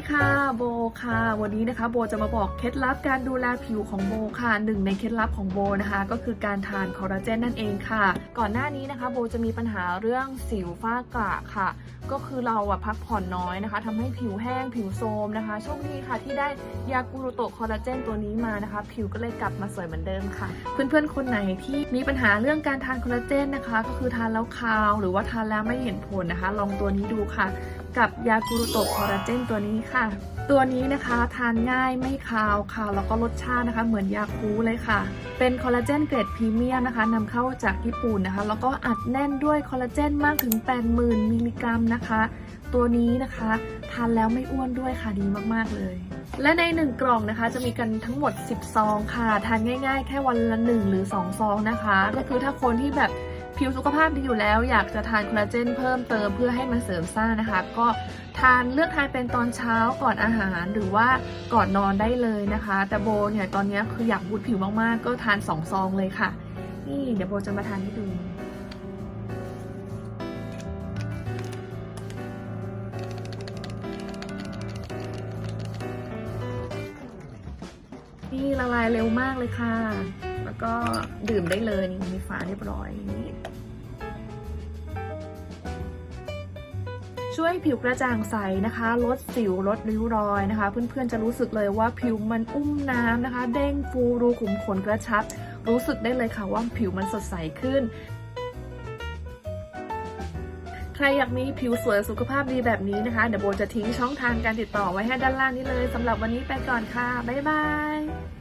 ีค่ะโบค่ะ วันนี้นะคะโบจะมาบอกเคล็ดลับการดูแลผิวของโบค่ะหนึ่งในเคล็ดลับของโบนะคะ ก็คือการทานคอลลาเจนนั่นเองค่ะ ก่อนหน้านี้นะคะโบจะมีปัญหาเรื่องสิวฝ้ากระค่ะ ก็คือเราอะพักผ่อนน้อยนะคะทำให้ผิวแห้งผิวโทรมนะคะโชคดีค่ะที่ได้ยากูรุโตคอลลาเจนตัวนี้มานะคะ ผิวก็เลยกลับมาสวยเหมือนเดิมค่ะ เพื่อนๆคนไหนที่มีปัญหาเรื่องการทานคอลลาเจนนะคะ ก็คือทานแล้วคาว หรือว่าทานแล้วไม่เห็นผลนะคะ ลองตัวนี้ดูค่ะ กับยากรุโตะคอลลาเจนตัวนี้ค่ะ ตัวนี้นะคะทานง่ายไม่คาวค่ะแล้วก็รสชาตินะคะ เหมือนยาคูเลยค่ะ เป็นคอลลาเจนเกรดพรีเมียมนะคะนำเข้าจากญี่ปุ่นนะคะ แล้วก็อัดแน่นด้วยคอลลาเจนมากถึง 80,000 มิลลิกรัมนะคะ ตัวนี้นะคะทานแล้วไม่อ้วนด้วยค่ะดีมากๆเลย และใน 1 กล่องนะคะ จะมีกันทั้งหมด 10 ซองค่ะ ทานง่าย ๆ แค่วันละ 1 หรือ 2 ซองนะคะ ก็คือถ้าคนที่แบบ ผิวสุขภาพดีอยู่แล้ว อยากจะทานคอลลาเจนเพิ่มเติมเพื่อให้มันเสริมสร้างนะคะ ก็ทานเลือกทานเป็นตอนเช้าก่อนอาหารหรือว่าก่อนนอนได้เลยนะคะ แต่โบเนี่ยตอนนี้คืออยากบูดผิวมากๆ ก็ทาน2ซองเลยค่ะ นี่เดี๋ยวโบจะมาทานให้ดู นี่ละลายเร็วมากเลยค่ะ แล้วก็ดื่มได้เลยนี่มีฝาเรียบร้อยนี่ช่วยผิวกระจ่างใสนะคะ ลดสิว ลดริ้วรอยนะคะ เพื่อนๆจะรู้สึกเลยว่าผิวมันอุ้มน้ำนะคะ เด้งฟูรูขุมขนกระชับ รู้สึกได้เลยค่ะว่าผิวมันสดใสขึ้น ใครอยากมีผิวสวยสุขภาพดีแบบนี้นะคะ เดี๋ยวโบจะทิ้งช่องทางการติดต่อไว้ให้ด้านล่างนี้เลยสำหรับวันนี้ไปก่อนค่ะ บ๊ายบาย